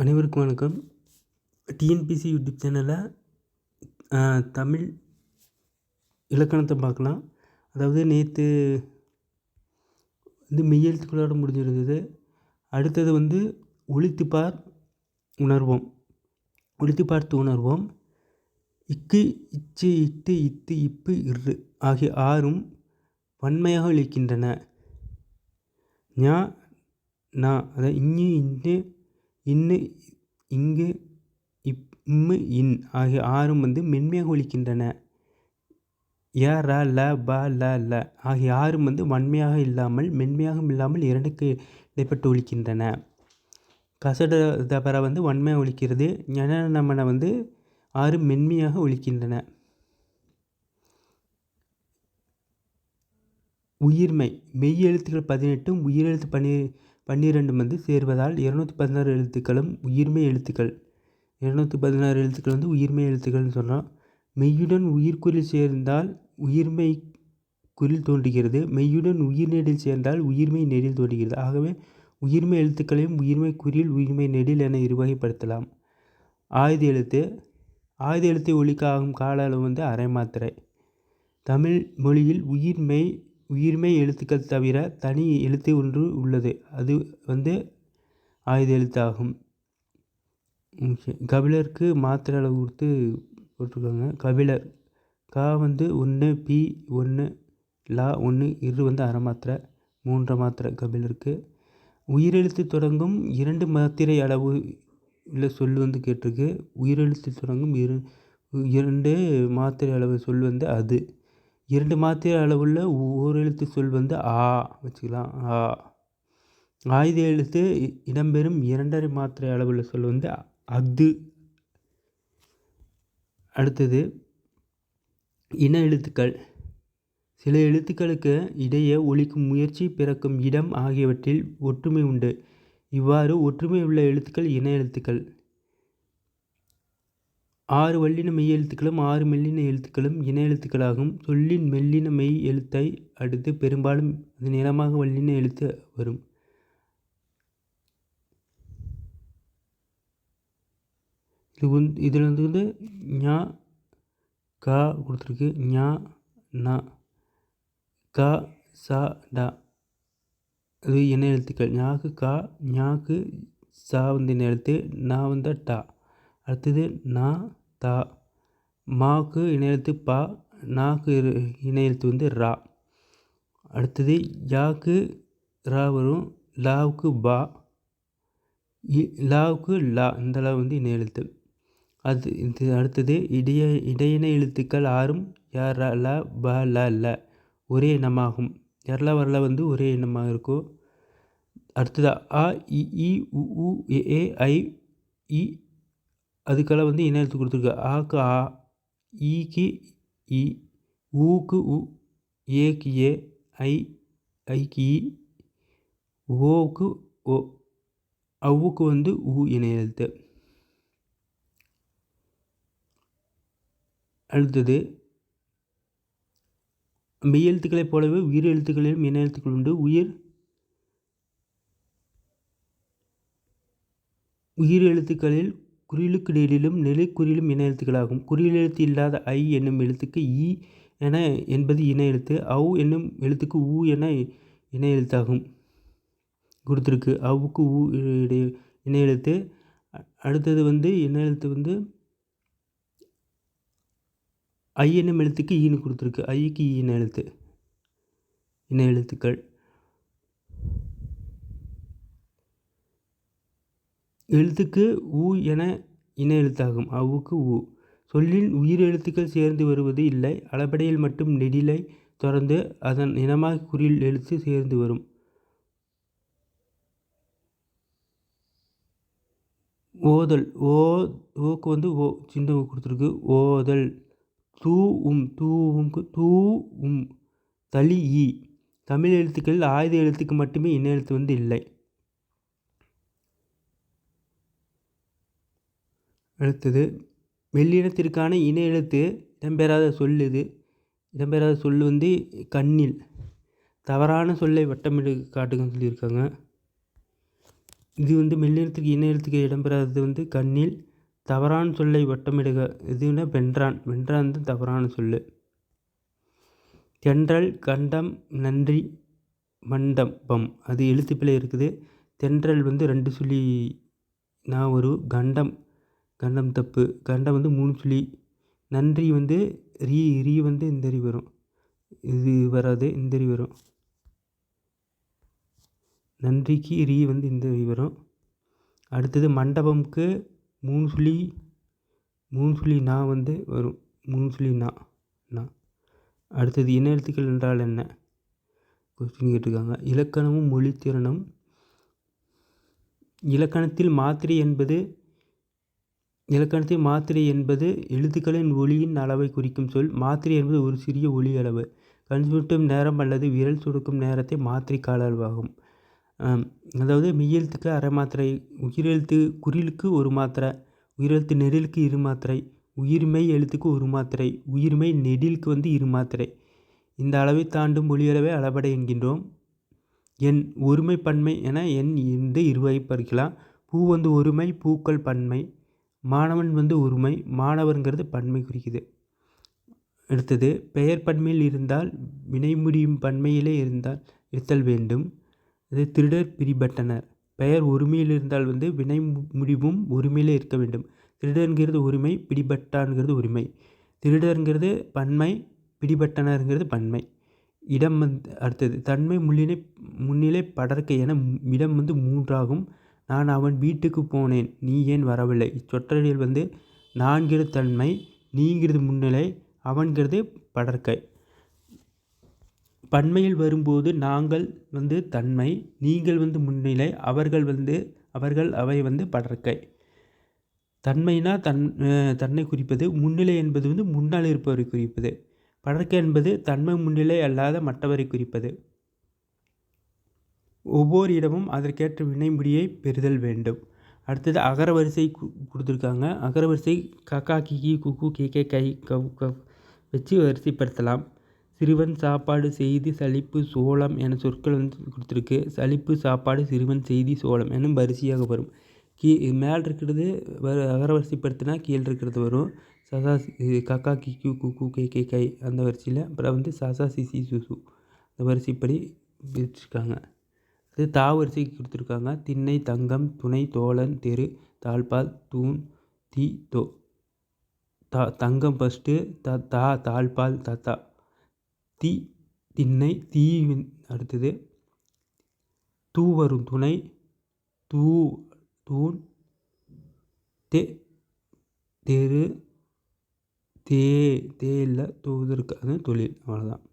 அனைவருக்கும் வணக்கம். TNPSC YouTube சேனலில் தமிழ் இலக்கணத்தை பார்க்கலாம். அதாவது நேற்று வந்து மெய்யெழுத்துக்களோட முடிஞ்சிருந்தது. அடுத்தது வந்து ஒழித்துப்பார் உணர்வோம். ஒழித்து பார்த்து உணர்வோம். இக்கு இச்சு இட்டு இத்து இப்பு இரு ஆகிய ஆறும் வன்மையாக ஒழிக்கின்றன ஞா நா அதாவது இங்கு இன்னு இன்னு இங்கு இப் இம்மு இன் ஆகிய ஆறும் வந்து மென்மையாக ஒலிக்கின்றன. ய ர ல ப ல ல ஆகிய ஆறும் வந்து வன்மையாக இல்லாமல் மென்மையாகவும் இல்லாமல் இரண்டுக்கு இடைப்பட்டு ஒலிக்கின்றன. கசட தபர வந்து வன்மையாக ஒலிக்கிறது ஞனநமன வந்து ஆறு மென்மையாக ஒலிக்கின்றன. உயிர்மை மெய் எழுத்துக்கள் பதினெட்டும் உயிரெழுத்து பனி பன்னிரெண்டு வந்து சேர்வதால் இரநூத்தி பதினாறு எழுத்துக்களும் உயிர்மெய் எழுத்துக்கள். இரநூத்தி பதினாறு எழுத்துக்கள் வந்து உயிர்மெய் எழுத்துக்கள்னு சொன்னால் மெய்யுடன் உயிர்க்குறில் சேர்ந்தால் உயிர்மெய் குறில் தோன்றுகிறது. மெய்யுடன் உயிர் நெடில் சேர்ந்தால் உயிர்மெய் நெடில் தோன்றுகிறது. ஆகவே உயிர்மெய் எழுத்துக்களையும் உயிர்மெய் குறில் உயிர்மெய் நெடில் என இருவகைப்படுத்தலாம். ஆயுத எழுத்து. ஆயுத எழுத்தை ஒழிக்க ஆகும் கால அளவு வந்து அரை மாத்திரை. தமிழ் மொழியில் உயிர்மெய் உயிர்மெய் எழுத்துக்கள் தவிர தனி எழுத்து ஒன்று உள்ளது. அது வந்து ஆயுத எழுத்தாகும் கபிலருக்கு மாத்திரை அளவு கொடுத்து போட்டிருக்காங்க. கபிலர் கா வந்து ஒன்று பி ஒன்று லா ஒன்று இரு வந்து அரை மாத்திரை மூன்றரை மாத்திரை கபிலருக்கு. உயிரெழுத்து தொடங்கும் இரண்டு மாத்திரை அளவு உள்ள சொல் வந்து கேட்டிருக்கு. உயிரெழுத்து தொடங்கும் இரு இரண்டு மாத்திரை அளவு சொல் வந்து அது. இரண்டு மாத்திரை அளவுள்ள ஓரெழுத்து சொல் வந்து ஆ வச்சுக்கலாம். ஆ. ஆயுத எழுத்து இடம்பெறும் இரண்டரை மாத்திரை அளவுள்ள சொல் வந்து அது அடுத்தது இன எழுத்துக்கள். சில எழுத்துக்களுக்கு இடையே ஒழிக்கும் முயற்சி பிறக்கும் இடம் ஆகியவற்றில் ஒற்றுமை உண்டு. இவ்வாறு ஒற்றுமை உள்ள எழுத்துக்கள் இன எழுத்துக்கள். ஆறு வல்லின மெய் எழுத்துக்களும் ஆறு மெல்லின எழுத்துக்களும் இன எழுத்துக்களாகும். சொல்லின் மெல்லின மெய் எழுத்தை அடுத்து பெரும்பாலும் அது நிறமாக வல்லின எழுத்து வரும். இது வந்து இதில் வந்து வந்து ஞா கா கொடுத்துருக்கு. ஞா நா கா சா டா. அது என்ன எழுத்துக்கள். ஞாக்கு கா ஞாக்கு சா வந்து என்ன எழுத்து நா வந்து டா. அடுத்தது நா தா மாக்கு இணையெழுத்து பா நாக்கு இணையெழுத்து வந்து ரா. அடுத்தது யாக்கு ரா வரும் லாவுக்கு பா லாவுக்கு லா இந்த லா வந்து இணையெழுத்து. அது இது அடுத்தது இடைய இடையின எழுத்துக்கள் ஆறும் யா ர ல ப ல ல ஒரே இனமாகும் எரல வரல வந்து ஒரே இனமாக இருக்கும் அடுத்தது அ இ உ உ ஏ ஐ இ அதுக்கெல்லாம் வந்து இன எழுத்து கொடுத்துருக்கு? ஆக்கு ஆ ஈக்கு இ ஊக்கு உ ஏக்கு ஏ ஐ ஐக்கு இ ஓக்கு ஓ அவுக்கு வந்து உ இன எழுத்து. அடுத்தது மெய் எழுத்துக்களைப் போலவே உயிர் எழுத்துக்களிலும் இணைய எழுத்துக்கள் உண்டு. உயிர் உயிர் எழுத்துக்களில் குறிலுக்கு நிலை குறியிலும் இன எழுத்துக்களாகும். குறில் எழுத்து இல்லாத ஐ என்னும் எழுத்துக்கு இ என என்பது இன எழுத்து. அவ் என்னும் எழுத்துக்கு ஊ என இன எழுத்தாகும். கொடுத்துருக்கு. அவுக்கு ஊ இடைய இன எழுத்து. அடுத்தது வந்து இன எழுத்து வந்து ஐ என்னும் எழுத்துக்கு ஈன்னு கொடுத்துருக்கு. ஐக்கு ஈன எழுத்து. இன எழுத்துக்கள். எழுத்துக்கு ஊ என இன எழுத்தாகும். அவுக்கு ஊ சொல்லின் உயிர் எழுத்துக்கள் சேர்ந்து வருவது இல்லை. அளபடையில் மட்டும் நெடிலை தொடர்ந்து அதன் இனமாக குறில் எழுத்து சேர்ந்து வரும். ஓதல். ஓ ஓக்கு வந்து ஓ சின்ன கொடுத்துருக்கு. ஓதல். தூ உம் தூவும்க்கு தூ உம். தளி ஈ. தமிழ் எழுத்துக்களில் ஆயுத எழுத்துக்கு மட்டுமே இன எழுத்து வந்து இல்லை. அடுத்தது மெல்லினத்திற்கான இன எழுத்து இடம்பெறாத சொல் இது இடம்பெறாத சொல் வந்து கண்ணில். தவறான சொல்லை வட்டமிட்டு காட்டுங்கன்னு சொல்லியிருக்காங்க. இது வந்து மெல்லினத்துக்கு இன எழுத்துக்கு இடம்பெறாதது வந்து கண்ணில். தவறான சொல்லை வட்டமிடுக. எதுனா வென்றான். வென்றான் தான் தவறான சொல் தென்றல் கண்டம் நன்றி மண்டபம் அது எழுத்துப்பிழை இருக்குது. தென்றல் வந்து ரெண்டு சொல்லி நான் ஒரு கண்டம் கண்டம் தப்பு கண்டம் வந்து மூணு சுழி நன்றி வந்து ரீ ரீ வந்து இந்தறி வரும். இது வராது இந்தறி வரும். நன்றிக்கு ரீ வந்து இந்த வரும். அடுத்தது மண்டபம்க்கு மூணு சுழி மூணு சுழி நான் வந்து வரும். மூணு சுழி நான் நான் அடுத்தது இன எழுத்துக்கள் என்றால் என்ன? கொஸ்டின் கேட்டிருக்காங்க. இலக்கணமும் மொழித்திறனும். இலக்கணத்தில் மாத்திரை என்பது இலக்கணத்தை மாத்திரை என்பது எழுத்துக்களின் ஒளியின் அளவை குறிக்கும் சொல். மாத்திரை என்பது ஒரு சிறிய ஒளி அளவு. கண் சுட்டும் நேரம் அல்லது விரல் சுடுக்கும் நேரத்தை மாத்திரை கால அளவாகும். அதாவது மெய்யெழுத்துக்கு அரை மாத்திரை உயிரெழுத்து குறிலுக்கு ஒரு மாத்திரை உயிரெழுத்து நெடிலுக்கு இரு மாத்திரை உயிர்மெய் எழுத்துக்கு ஒரு மாத்திரை உயிர்மெய் நெடிலுக்கு வந்து இரு மாத்திரை. இந்த அளவை தாண்டும் ஒளியளவை அளபடை என்கின்றோம். என் ஒருமை பன்மை என எண் என்று இருவகைப்படுத்தலாம் பூ வந்து ஒருமை பூக்கள் பன்மை. மாணவன் வந்து உரிமை மாணவருங்கிறது பன்மை குறிக்குது. அடுத்தது பெயர் பன்மையில் இருந்தால் வினை முடியும் பன்மையிலே இருந்தால் இருத்தல் வேண்டும். இது திருடர் பிரிபட்டனர். பெயர் உரிமையில் இருந்தால் வந்து வினை முடிவும் உரிமையிலே இருக்க வேண்டும். திருடருங்கிறது உரிமை பிடிபட்டான்கிறது உரிமை. திருடருங்கிறது பன்மை பிடிபட்டனருங்கிறது பன்மை. இடம் வந்து அடுத்தது தன்மை முன்னிலை முன்னிலை படர்க்கை என இடம் வந்து மூன்றாகும். நான் அவன் வீட்டுக்கு போனேன். நீ ஏன் வரவில்லை? இச்சொற்றொடரில் வந்து நான்கிறது தன்மை நீங்கிறது முன்னிலை அவன்கிறது படற்கை. பன்மையில் வரும்போது நாங்கள் வந்து தன்மை நீங்கள் வந்து முன்னிலை அவர்கள் வந்து அவர்கள் அவை வந்து படற்கை. தன்மைனா தன் தன்னை குறிப்பது முன்னிலை என்பது வந்து முன்னால் இருப்பவரை குறிப்பது. படற்கை என்பது தன்மை முன்னிலை அல்லாத மற்றவரை குறிப்பது. ஒவ்வொரு இடமும் அதற்கேற்ற வினைமுடியை பெறுதல் வேண்டும். அடுத்தது அகரவரிசை கொடுத்துருக்காங்க. அகரவரிசை கக்கா கிகி குக்கு கே கை கவ் கவ் வச்சு வரிசைப்படுத்தலாம். சிறுவன் சாப்பாடு செய்தி சலிப்பு சோளம் என சொற்கள் வந்து கொடுத்துருக்கு. சலிப்பு சாப்பாடு சிறுவன் செய்தி சோளம் எனும் வரிசையாக வரும். கீ மேலே இருக்கிறது வ அகரவரிசைப்படுத்தினா கீழே இருக்கிறது வரும். சசா கக்கா கிக்கு குக்கு கே கே கை அந்த வரிசையில் அப்புறம் வந்து சசா சிசி சுசு அந்த வரிசைப்படி வச்சுருக்காங்க. இது தா வரிசைக்கு கொடுத்துருக்காங்க. திண்ணை தங்கம் துணை தோழன் தெரு தாழ்பால் தூண் தி தோ. தா தங்கம் ஃபஸ்ட்டு த தா தாழ்பால் தத்தா தி. திண்ணை தீ அடுத்தது. தூ வரும் துணை தூ தூண் தே தெரு தே தே இல்லை தூதருக்கு அது தொழில். அவ்வளோதான்